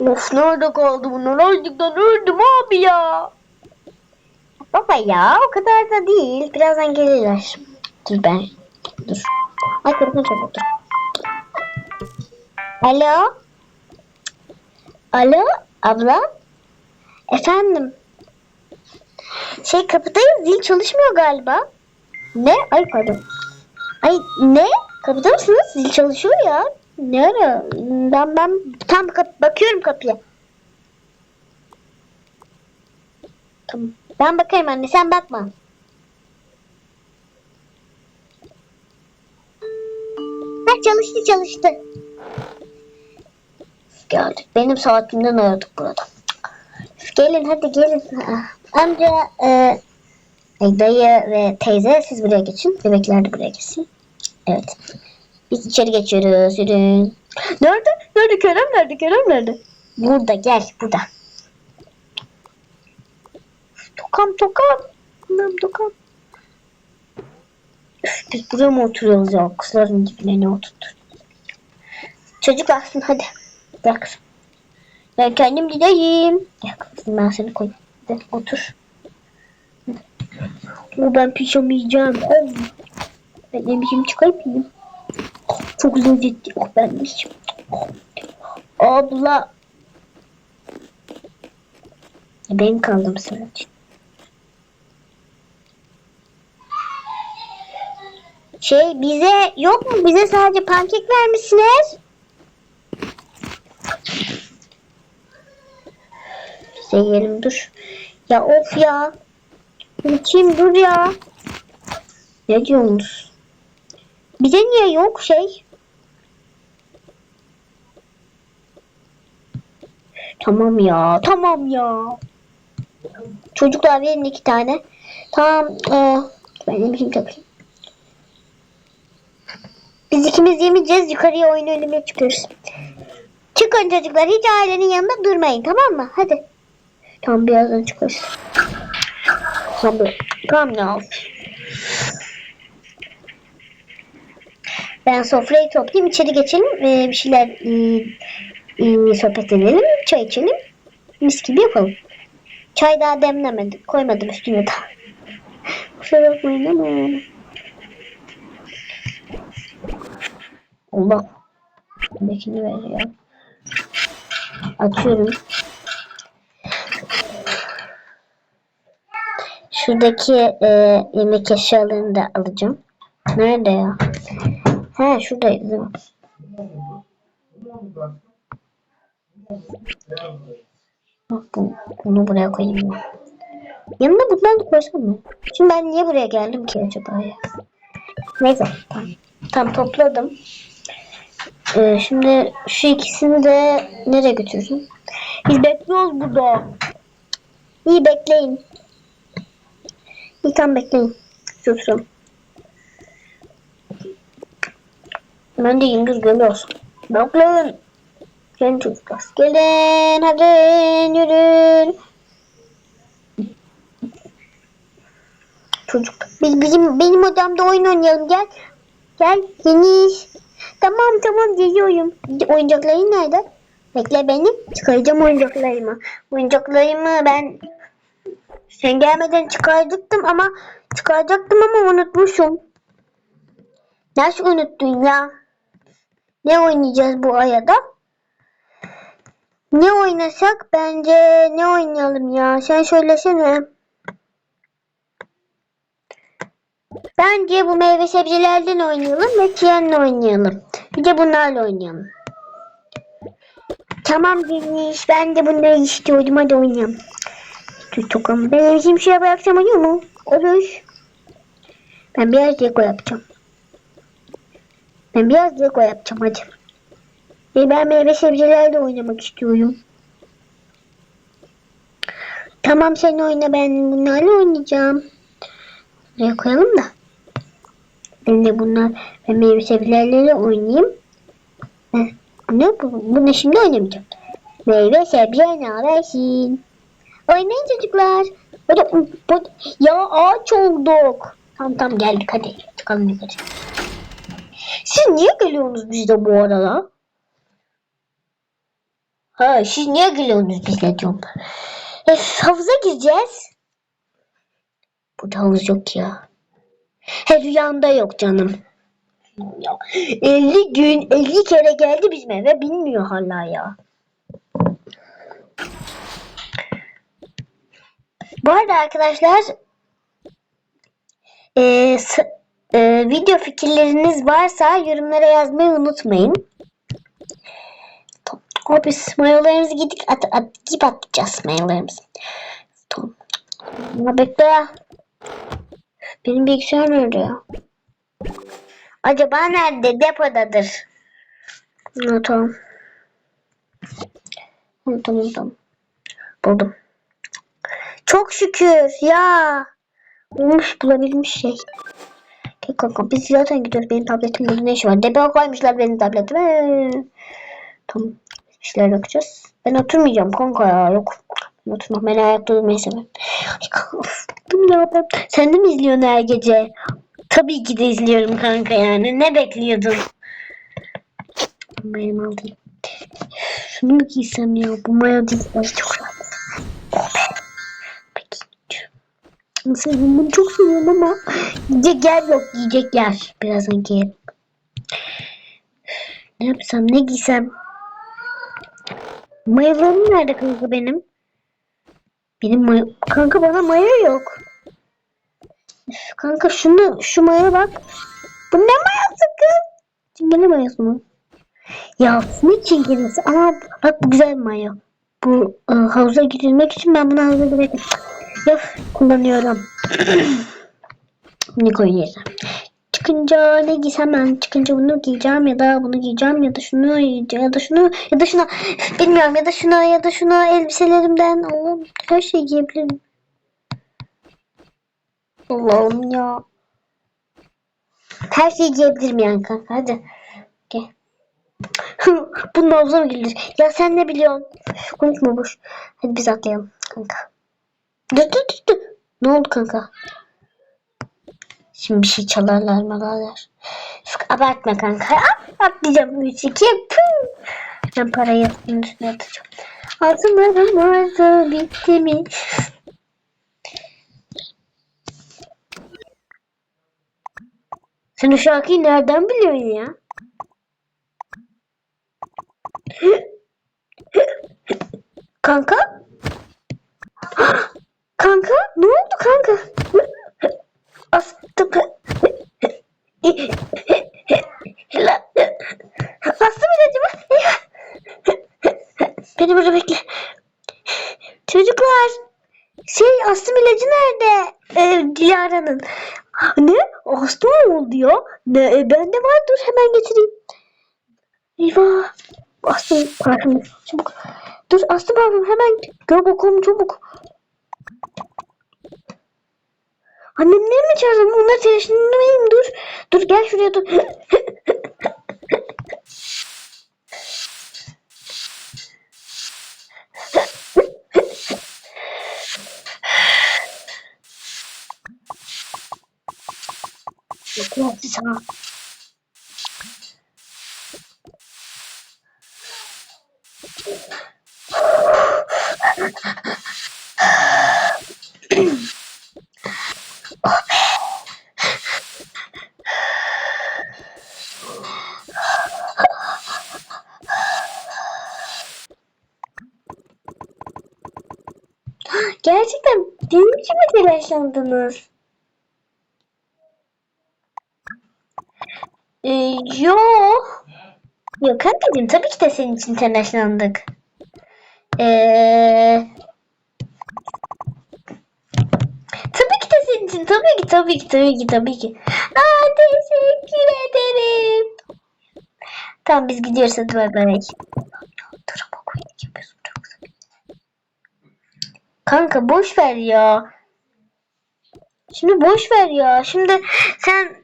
Of nerede kaldı bunlar? Açlıktan öldüm abi ya. Baba ya o kadar da değil. Birazdan gelirler. Dur ben. Dur. Ay çabuk dur. Alo. Alo abla. Efendim. Şey kapıdayız zil çalışmıyor galiba. Ne? Ay pardon. Ay ne? Kapıda mısınız? Zil çalışıyor ya. Ne ara? Ben ben tam kap- bakıyorum kapıya. Ben bakayım anne sen bakma. Ha çalıştı çalıştı. Geldik. Benim saatimden aradık burada. Gelin hadi gelin. Amca, e, ay, dayı ve teyze siz buraya geçin. Bebekler de buraya geçsin. Evet. Biz içeri geçiyoruz. Yürüyün. Nerede? Nerede? Kerem nerede? Kerem nerede? Burada gel. Burada. Tokam tokam. Anam tokam. Üf, biz buraya mı oturuyoruz ya? Kızların dibine ne oturttu? Çocuk aksın hadi. Kızım. Ben kendim gideyim. Gel kızım ben seni koyayım. Hadi otur. Ama ben pijama yiyeceğim. Ben yemişim çıkarmayayım. Çok lezzetli. Oh ben yemişim. Abla. Ben kaldım için. Şey bize yok mu? Bize sadece pankek vermişsiniz. Bize dur. Ya of ya. Kim dur ya. Ne diyorsunuz? Bize niye yok şey? Tamam ya, tamam ya. Çocuklar verin iki tane. Tamam, ee, ben yemişim tabii. Biz ikimiz yemeyeceğiz, yukarıya oyun oynamaya çıkıyoruz. Çıkın çocuklar, hiç ailenin yanında durmayın, tamam mı? Hadi. Tamam, birazdan çıkarız. Tamam, tamam ya. Ben sofrayı toplayayım, içeri geçelim, ee, bir şeyler ee, sohbet edelim, çay içelim, mis gibi yapalım. Çay daha demlemedim, koymadım üstüne daha. Kusura bakmayın ama. Allah. Bekini ver ya. Açıyorum. Şuradaki e, yemek eşyalarını da alacağım. Nerede ya? Ha şuradaydı değil mi? Bak bu, bunu buraya koyayım ben. Yanına bundan da koysam mı? Şimdi ben niye buraya geldim ki acaba ya? Neyse tamam. Tamam topladım. Ee, şimdi şu ikisini de nereye götürürüm? Biz bekliyoruz burada. İyi bekleyin. İyi tamam bekleyin. Götürüyorum. Ben de gündüz görüyorsun. Bekleyin. Gelin çocuklar. Gelin hadi yürüyün. Çocuk. Biz bizim benim odamda oyun oynayalım gel. Gel Deniz. Tamam tamam geliyorum. Oyuncakların nerede? Bekle beni. Çıkaracağım oyuncaklarımı. Oyuncaklarımı ben sen gelmeden çıkaracaktım ama çıkaracaktım ama unutmuşum. Nasıl unuttun ya? Ne oynayacağız bu ayada? Ne oynasak? Bence ne oynayalım ya? Sen söylesene. Bence bu meyve sebzelerden oynayalım ve trenle oynayalım. Bir de bunlarla oynayalım. Tamam Deniz. Ben de bunları istiyordum. Hadi oynayalım. Tutukum. Ben bizim şeye bıraksam olur mu? Olur. Ben biraz Lego yapacağım. Ben biraz Lego yapacağım hadi. Ve ben meyve sebzelerle oynamak istiyorum. Tamam sen oyna ben bunlarla oynayacağım. Buraya koyalım da. Ben de bunlar ben meyve sebzelerle oynayayım. Heh, ne bu? Bunu şimdi oynamayacağım. Meyve sebze ne habersin? Oynayın çocuklar. Ya ağaç olduk. Tamam tamam geldik hadi. Çıkalım yukarı. Siz niye geliyorsunuz bizde bu arada? Ha siz niye gülüyorsunuz bizle diyorum. E, havuza gireceğiz. Burada havuz yok ya. He rüyamda yok canım. Ya, 50 gün 50 kere geldi bizim eve bilmiyor hala ya. Bu arada arkadaşlar e, e, video fikirleriniz varsa yorumlara yazmayı unutmayın. Tamam. Biz mayolarımızı giydik at, at, giyip atacağız mayolarımızı. Tamam. Ama bekle ya. Benim bilgisayar nerede ya? Acaba nerede? Depodadır. Ha, tamam. Hı, tamam tamam. Buldum. Çok şükür ya. Olmuş bulabilmiş şey. Gel kanka biz zaten gidiyoruz. Benim tabletim burada ne işi var? Depoya koymuşlar benim tabletime. Tamam. İşler bakacağız. Ben oturmayacağım kanka ya. Yok. Ben oturmam. Ben ayakta durmayı severim. Ya ben. Sen de mi izliyorsun her gece? Tabii ki de izliyorum kanka yani. Ne bekliyordun? Benim aldım. Şunu mu giysem ya? Bu maya değil. Ay çok rahat. Nasıl bunu çok seviyorum ama giyecek yer yok. Giyecek yer. Birazdan giyerim. Ne yapsam ne giysem? Mayolarım nerede kanka benim? Benim mayo... Kanka bana mayo yok. Üf, kanka şunu şu mayo bak. Bu ne mayosu kız? Çingene mayosu mu? Ya ne çingenesi? Ama bak bu güzel mayo. Bu e, havuza girilmek için ben bunu havuza girmek Yok kullanıyorum. ne koyacağım? Çıkınca ne giysem ben çıkınca bunu giyeceğim ya da bunu giyeceğim ya da şunu ya da şunu ya da şunu bilmiyorum ya da şuna ya da şuna elbiselerimden Allah'ım her şeyi giyebilirim. Allah'ım ya. Her şeyi giyebilirim yani kanka hadi. Gel. Bunun havuza mı girilir? Ya sen ne biliyorsun? Konuşma boş. Hadi biz atlayalım kanka. Dur dur dur. Ne oldu kanka? Şimdi bir şey çalarlar malarlar. Abartma kanka. Atlayacağım. 3 2 pum. Ben parayı bunun üstüne atacağım. Altınlarım vardı bitti mi? Sen o şarkıyı nereden biliyorsun ya? Kanka? Kanka? Ne oldu kanka? Astı Astı mı acaba? Beni burada bekle. Çocuklar. Şey astım ilacı nerede? Ee, Dilara'nın. Ne? Astım mı oldu ya? Ne? E, bende var dur hemen getireyim. Eyvah. Astım parfüm. Çabuk. Dur astım parfüm hemen. Gör bakalım çabuk. Annemleri mi çağırdım? Onları telaşlandırmayayım dur. Dur gel şuraya dur. Gerçekten benim için mi telaşlandınız? Ee, yok. Yok kankacığım tabii ki de senin için telaşlandık. Ee, tabii ki de senin için tabii ki tabii ki tabii ki tabii ki. Aa teşekkür ederim. Tamam biz gidiyoruz hadi bay bay. Kanka boş ver ya. Şimdi boş ver ya. Şimdi sen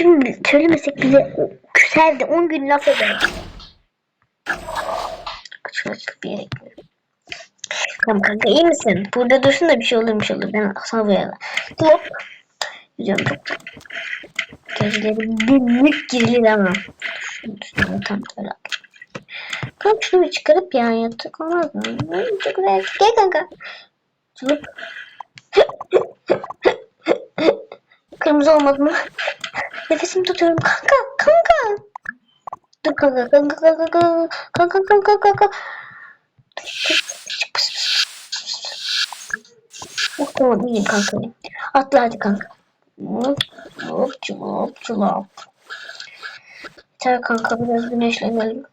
şimdi söylemesek bile küser de 10 gün laf eder. Şöyle bir yere. Tamam kanka iyi misin? Burada dursun da bir şey olurmuş olur. Ben savaya Hop. Gidiyorum çok. Bir büyük girilir ama. Şunun üstüne tam böyle. Kanka şunu bir çıkarıp ya yattık olmaz mı? Çok güzel. Gel kanka. Çılıp. Kırmızı olmadı mı? Nefesimi tutuyorum kanka kanka. Dur kanka kanka kanka kanka kanka kanka kanka. Oh, tamam iyiyim kanka. Atla hadi kanka. Hop çulop çulop. Yeter kanka biraz güneşlenelim.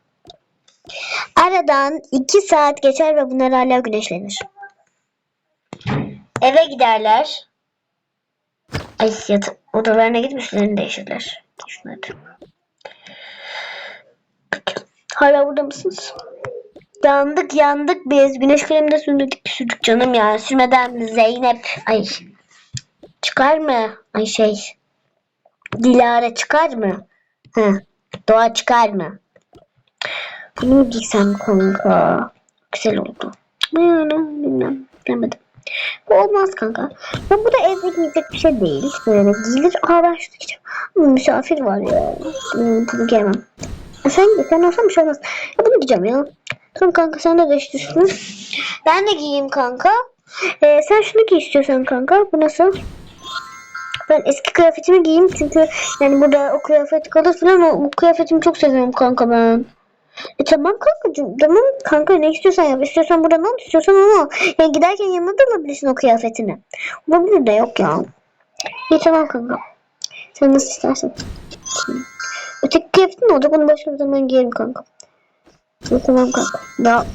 Aradan iki saat geçer ve bunlar hala güneşlenir. Eve giderler. Ay yat odalarına gidip üstlerini değişirler. Şunları. Hala burada mısınız? Yandık yandık biz. Güneş kremi de sürdük sürdük canım ya. Sürmeden Zeynep. Ay. Çıkar mı? Ay şey. Dilara çıkar mı? Hı. Doğa çıkar mı? Bunu giysem kanka? Güzel oldu. Yani bilmem. Bilemedim. Bu olmaz kanka. Ya bu da evde giyecek bir şey değil. Böyle giyilir. Aa ben şunu giyeceğim. Ama misafir var ya. Hmm, bunu giyemem. Sen. Sen olsan bir şey olmaz. Ya bunu giyeceğim ya. Tamam kanka sen de değiştirsin. Ben de giyeyim kanka. Ee, sen şunu giy istiyorsan kanka. Bu nasıl? Ben eski kıyafetimi giyeyim çünkü yani burada o kıyafet kalır falan o, o kıyafetimi çok seviyorum kanka ben. E tamam kankacığım tamam kanka ne istiyorsan yap istiyorsan buradan al istiyorsan onu al. Yani giderken yanına da alabilirsin o kıyafetini. Olabilir de yok ya. İyi tamam kanka. Sen nasıl istersen. Öteki kıyafetin olacak onu başka bir zaman giyerim kanka. İyi tamam kanka. Daha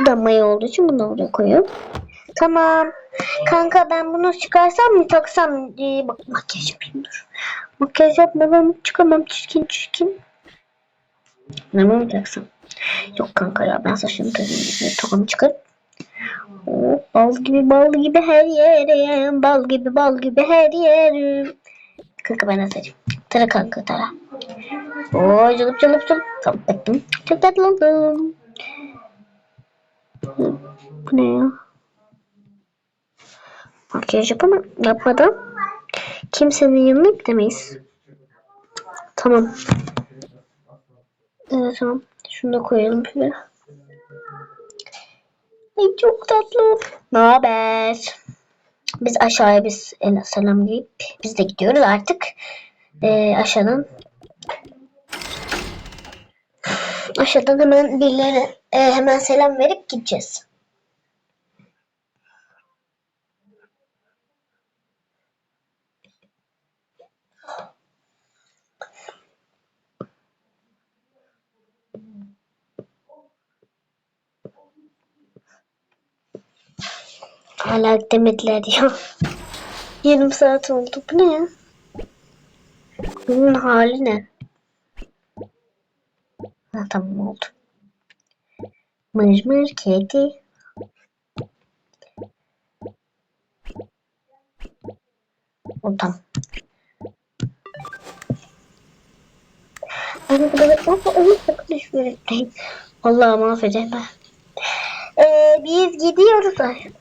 Bu da maya olduğu için bunu da oraya koyuyorum. Tamam. Kanka ben bunu çıkarsam mı taksam? Ee, bak makyaj yapayım dur. Makyaj yapmadan çıkamam çirkin çirkin. Ne mi taksam? Yok kanka ya ben saçımı tarayayım. Tokamı çıkar. Oh, bal gibi bal gibi her yerim. Bal gibi bal gibi her yerim. Kanka ben atacağım. Tara kanka tara. Oo cılıp cılıp cılıp. Tamam ettim. Çok tatlı oldum. Bu ne ya? Makyaj yapamam. Yapmadan kimsenin yanına gidemeyiz. Tamam. Evet tamam. Şunu da koyalım şuraya. Ay çok tatlı. Ne haber? Biz aşağıya biz el selam deyip biz de gidiyoruz artık. Ee, aşağıdan aşağıdan hemen birilerine e, hemen selam verip gideceğiz. Hala demediler ya. Yarım saat oldu. Bu ne ya? Bunun hali ne? Ha, tamam oldu. Mır mır kedi. O tamam. Anne bu da beklerse onu sakın düşmeyin. Allah'ım affedin ben. Ee, biz gidiyoruz. Ay,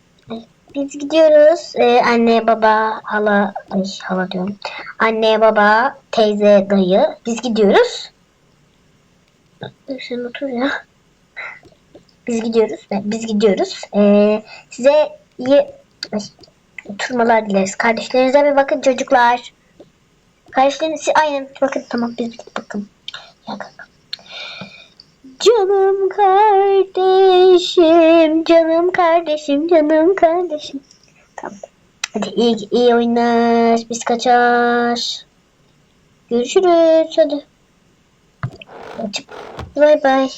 Biz gidiyoruz. Ee, anne, baba, hala, ay hala diyorum. Anne, baba, teyze, dayı. Biz gidiyoruz. Sen otur ya. Biz gidiyoruz. Evet, Biz gidiyoruz. Ee, size iyi oturmalar dileriz. Kardeşlerinize bir bakın çocuklar. Kardeşleriniz aynen bakın tamam biz bakın. Ya kanka. Canım kardeşim, canım kardeşim, canım kardeşim. Tamam. Hadi iyi, iyi oyunlar. Biz kaçar. Görüşürüz. Hadi. Bay bay.